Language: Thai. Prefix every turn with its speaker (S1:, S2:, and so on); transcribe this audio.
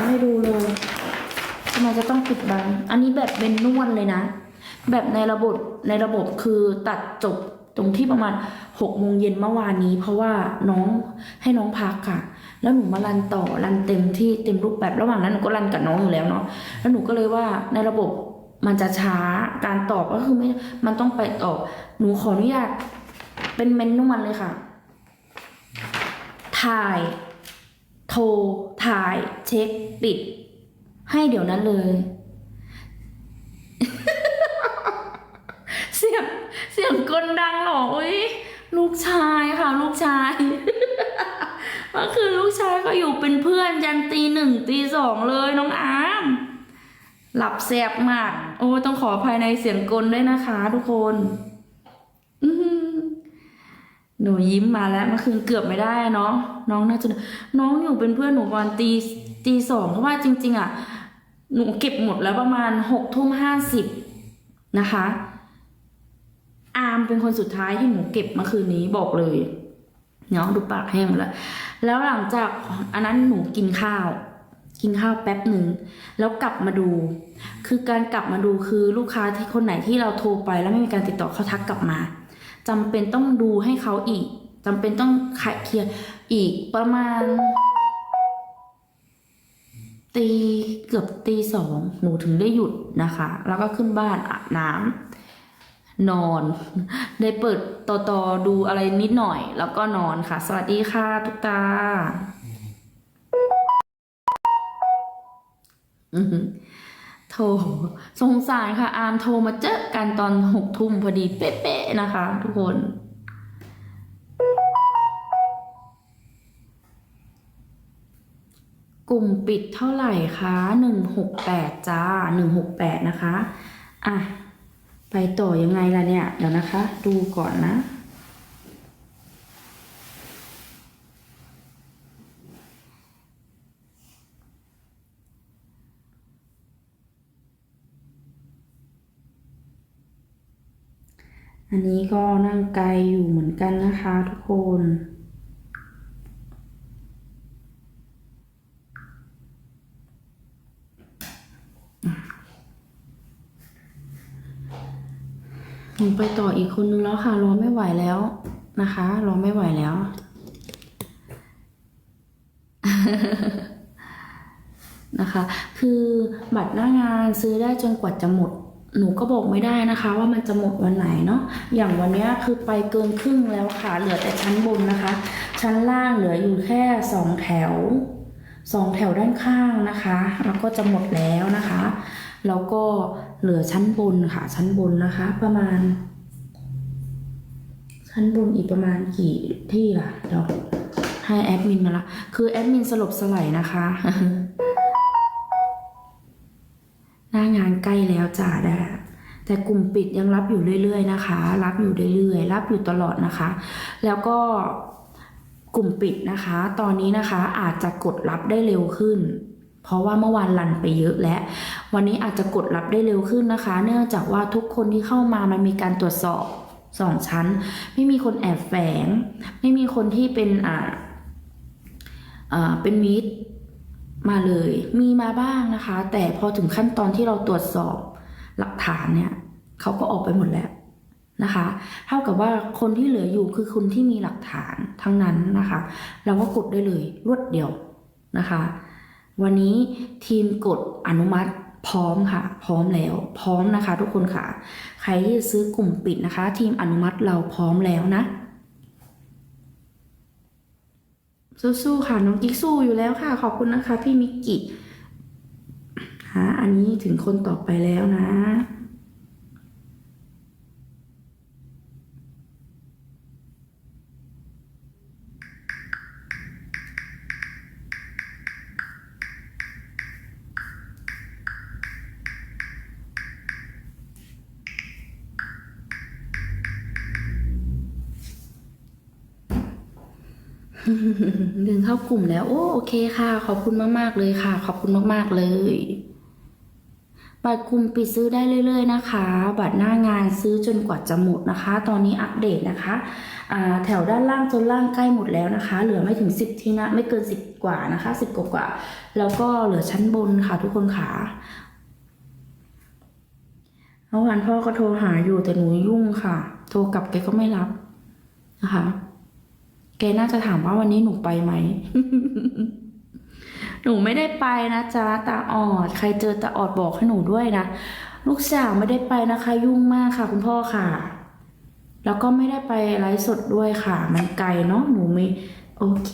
S1: เอาให้ดูเลยทำไมจะต้องปิดบัง อันนี้แบบเป็นนวดเลยนะ แบบในระบบในระบบคือตัดจบตรงที่ประมาณหกโมงเย็นเมื่อวานนี้ เพราะว่าน้องให้น้องพักค่ะ แล้วหนูมารันต่อรันเต็มที่เต็มรูปแบบระหว่างนั้นหนูก็รันกับน้องอยู่แล้วเนาะแล้วหนูก็เลยว่าในระบบมันจะช้าการตอบก็คือไม่มันต้องไปตอบ หนูขออนุญาตเป็นเมนนวลเลยค่ะ ถ่าย โทร ถ่าย เช็ค ปิด ให้เดี๋ยวนั้นเลย เสียง เสียงกลดังเหรออุ้ยลูกชายค่ะ ลูกชายเมื่อคืนลูกชายก็อยู่เป็นเพื่อนยันตีหนึ่งตีสองเลยน้องอามหลับแสบมาก โอ้ต้องขอภายในเสียงกลด้วยนะคะทุกคน อือ หนูยิ้มมาแล้วเมื่อคืนเกือบไม่ได้เนาะน้องน่าจะน้องอยู่เป็นเพื่อนหนูประมาณตีตีสองเพราะว่าจริง ๆอะหนูเก็บหมดแล้วประมาณหกทุ่มห้าสิบนะคะ อาร์มเป็นคนสุดท้ายที่หนูเก็บเมื่อคืนนี้บอกเลยเนาะดูปากแห้งหมดแล้วแล้วหลังจากอันนั้นหนูกินข้าว กินข้าวแป๊บหนึ่งแล้วกลับมาดู คือการกลับมาดูคือลูกค้าที่คนไหนที่เราโทรไปแล้วไม่มีการติดต่อเขาทักกลับมา จำเป็นต้องดูให้เขาอีกจำเป็นต้องเคลียร์อีกประมาณ ตีเกือบตีสองหนูถึงได้หยุดนะคะ แล้วก็ขึ้นบ้านอาบน้ำนอน ได้เปิดต่อต่อดูอะไรนิดหน่อย แล้วก็นอนค่ะ สวัสดีค่ะทุกตา อือ โทรสงสารค่ะ อาร์มโทรมาเจอกันตอนหกทุ่มพอดีเป๊ะๆนะคะ ทุกคน กลุ่มปิดเท่าไหร่คะหนึ่งหกแปดจ้าหนึ่งหกแปดนะคะ อะ ไปต่อยังไงล่ะเนี่ย เดี๋ยวนะคะ ดูก่อนนะ อันนี้ก็นั่งไกลอยู่เหมือนกันนะคะทุกคน หนูไปต่ออีกคนนึงแล้วค่ะรอไม่ไหวแล้วนะคะรอไม่ไหวแล้ว นะคะ คือบัตรหน้างานซื้อได้จนกว่าจะหมด หนูก็บอกไม่ได้นะคะ ว่ามันจะหมดวันไหนเนาะอย่างวันนี้คือไปเกินครึ่งแล้วค่ะ เหลือแต่ชั้นบนนะคะ ชั้นล่างเหลืออยู่แค่สองแถวสองแถวด้านข้างนะคะแล้วก็จะหมดแล้วนะคะแล้วก็เหลือชั้นบนค่ะ ชั้นบนนะคะ ประมาณ ชั้นบนอีกประมาณกี่ที่ล่ะเดี๋ยวให้แอดมินมาละคือแอดมินสลบสลายนะคะ หน้างานใกล้แล้วจ้าได้แต่กลุ่มปิดยังรับอยู่เรื่อยๆนะคะ รับอยู่เรื่อยๆ รับอยู่ตลอดนะคะ แล้วก็กลุ่มปิดนะคะ ตอนนี้นะคะอาจจะกดรับได้เร็วขึ้น เพราะว่าเมื่อวานรันไปเยอะแล้ววันนี้อาจจะกดรับได้เร็วขึ้นนะคะ เนื่องจากว่าทุกคนที่เข้ามามันมีการตรวจสอบสองชั้น ไม่มีคนแอบแฝง ไม่มีคนที่เป็นอ่าอ่าเป็นมิตร มาเลย มีมาบ้างนะคะ แต่พอถึงขั้นตอนที่เราตรวจสอบหลักฐานเนี่ยเขาก็ออกไปหมดแล้วนะคะ เท่ากับว่าคนที่เหลืออยู่คือคนที่มีหลักฐานทั้งนั้นนะคะ เราก็กดได้เลยรวดเดียวนะคะ วันนี้ทีมกดอนุมัติพร้อมค่ะ พร้อมแล้ว พร้อมนะคะ ทุกคนค่ะ ใครที่จะซื้อกลุ่มปิดนะคะ ทีมอนุมัติเราพร้อมแล้วนะ สู้ๆค่ะน้องกิ๊กสู้อยู่แล้วค่ะ ขอบคุณนะคะ พี่มิกกิฮะอันนี้ถึงคนต่อไปแล้วนะ ดึงเข้ากลุ่มแล้ว โอ้โอเคค่ะ ขอบคุณมาก ๆ เลยค่ะ ขอบคุณมาก ๆ เลย บัตรกลุ่มปิดซื้อได้เรื่อย ๆ นะคะ บัตรหน้างานซื้อจนกว่าจะหมดนะคะ ตอนนี้อัปเดตนะคะแถวด้านล่างจนล่างใกล้หมดแล้วนะคะ เหลือไม่ถึง 10 ที่นะไม่เกิน 10 กว่านะคะ10กว่ากว่า แล้วก็เหลือชั้นบนค่ะ ทุกคนค่ะเมื่อวานพ่อก็โทรหาอยู่แต่หนูยุ่งค่ะ โทรกลับแกก็ไม่รับนะคะ แกน่าจะถามว่าวันนี้หนูไปไหม หนูไม่ได้ไปนะจ๊ะตาออด ใครเจอตาออดบอกให้หนูด้วยนะ ลูกสาวไม่ได้ไปนะคะ ยุ่งมากค่ะ คุณพ่อค่ะ แล้วก็ไม่ได้ไปไลฟ์สดด้วยค่ะ มันไกลเนาะหนูไม่โอเค